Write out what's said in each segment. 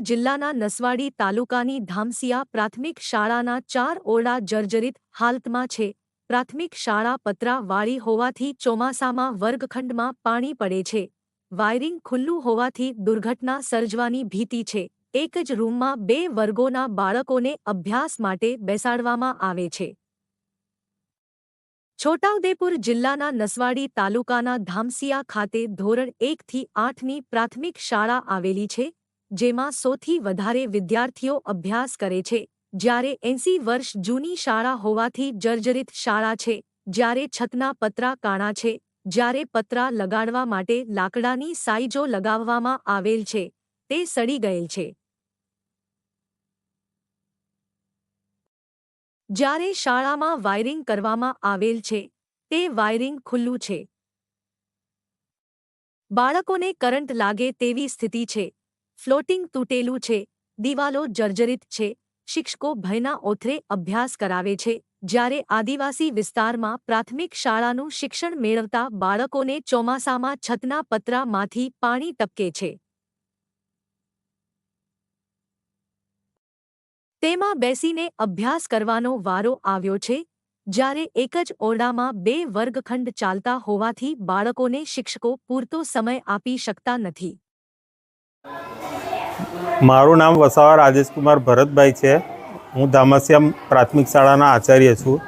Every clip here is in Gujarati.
જિલ્લાના નસવાડી તાલુકાની ધામસિયા પ્રાથમિક શાળાના ચાર ઓરડા જર્જરિત હાલતમાં છે. પ્રાથમિક શાળા પતરા વાળી હોવાથી ચોમાસામાં વર્ગખંડમાં પાણી પડે છે. વાયરિંગ ખુલ્લું હોવાથી દુર્ઘટના સર્જવાની ભીતિ છે. એક જ રૂમમાં બે વર્ગોના બાળકોને અભ્યાસ માટે બેસાડવામાં આવે છે. છોટાઉદેપુર જિલ્લાના નસવાડી તાલુકાના ધામસિયા ખાતે ધોરણ એકથી આઠની પ્રાથમિક શાળા આવેલી છે. જેમાં સોથી વધારે વિદ્યાર્થીઓ અભ્યાસ કરે છે. જ્યારે એંસી વર્ષ જૂની શાળા હોવાથી જર્જરિત શાળા છે, જ્યારે છતના પતરા કાણા છે, જ્યારે પતરા લગાડવા માટે લાકડાની સાઈજો લગાવવામાં આવેલ છે, તે સડી ગયેલ છે. જ્યારે શાળામાં વાયરિંગ કરવામાં આવેલ છે, તે વાયરિંગ ખુલ્લું છે. બાળકોને કરંટ લાગે તેવી સ્થિતિ છે. ફ્લોટિંગ તૂટેલું છે, દિવાલો જર્જરિત છે, શિક્ષકો ભયના ઓથરે અભ્યાસ કરાવે છે, જ્યારે આદિવાસી વિસ્તારમાં પ્રાથમિક શાળાનું શિક્ષણ મેળવતા બાળકોને ચોમાસામાં છતના પતરામાંથી પાણી ટપકે છે. તેમાં બેસીને અભ્યાસ કરવાનો વારો આવ્યો છે, જ્યારે એક જ ઓરડામાં બે વર્ગખંડ ચાલતા હોવાથી બાળકોને શિક્ષકો પૂરતો સમય આપી શકતા નથી. મારું નામ વસાવા રાજેશકુમાર ભરતભાઈ છે. હું ધામસ્યામ પ્રાથમિક શાળાના આચાર્ય છું.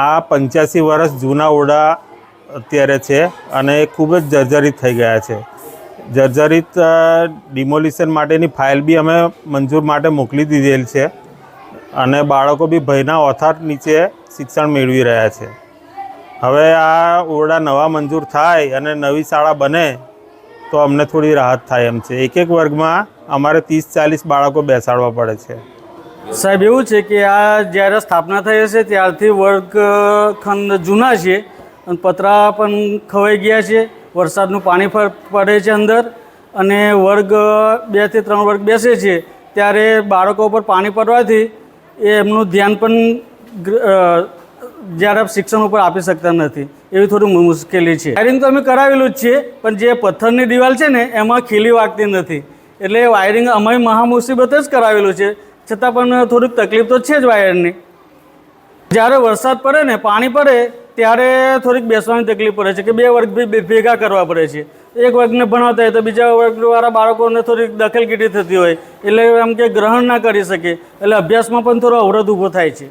આ પંચ્યાસી વર્ષ જૂના ઓરડા અત્યારે છે અને એ ખૂબ જ જર્જરિત થઈ ગયા છે. જર્જરિત ડિમોલિશન માટેની ફાઇલ બી અમે મંજૂર માટે મોકલી દીધેલ છે અને બાળકો બી ભયના ઓથાર નીચે શિક્ષણ મેળવી રહ્યા છે. હવે આ ઓરડા નવા મંજૂર થાય અને નવી શાળા બને તો અમને થોડી રાહત થાય એમ છે. એક એક વર્ગમાં અમારે ત્રીસ ચાલીસ બાળકો બેસાડવા પડે છે. સાહેબ, એવું છે કે આ જ્યારે સ્થાપના થઈ હશે ત્યારથી વર્ગખંડ જૂના છે અને પતરા પણ ખવાઈ ગયા છે. વરસાદનું પાણી પડે છે અંદર અને વર્ગ બેથી ત્રણ વર્ગ બેસે છે. ત્યારે બાળકો પર પાણી પડવાથી એમનું ધ્યાન પણ જ્યારે શિક્ષણ ઉપર આપી શકતા નથી, એવી થોડી મુશ્કેલી છે. વાયરિંગ તો અમે કરાવેલું જ છે, પણ જે પથ્થરની દિવાલ છે ને, એમાં ખીલી વાગતી નથી. એટલે વાયરિંગ અમે મહામુસીબત જ કરાવેલું છે. છતાં પણ થોડીક તકલીફ તો છે જ વાયરની જ્યારે વરસાદ પડે ને, પાણી પડે, ત્યારે થોડીક બેસવાની તકલીફ પડે છે કે બે વર્ગ ભેગા કરવા પડે છે. એક વર્ગને ભણાવતા હોય તો બીજા વર્ગવાળા બાળકોને થોડીક દખલગીરી થતી હોય. એટલે એમ કે ગ્રહણ ના કરી શકે. એટલે અભ્યાસમાં પણ થોડો અવરોધ ઊભો થાય છે.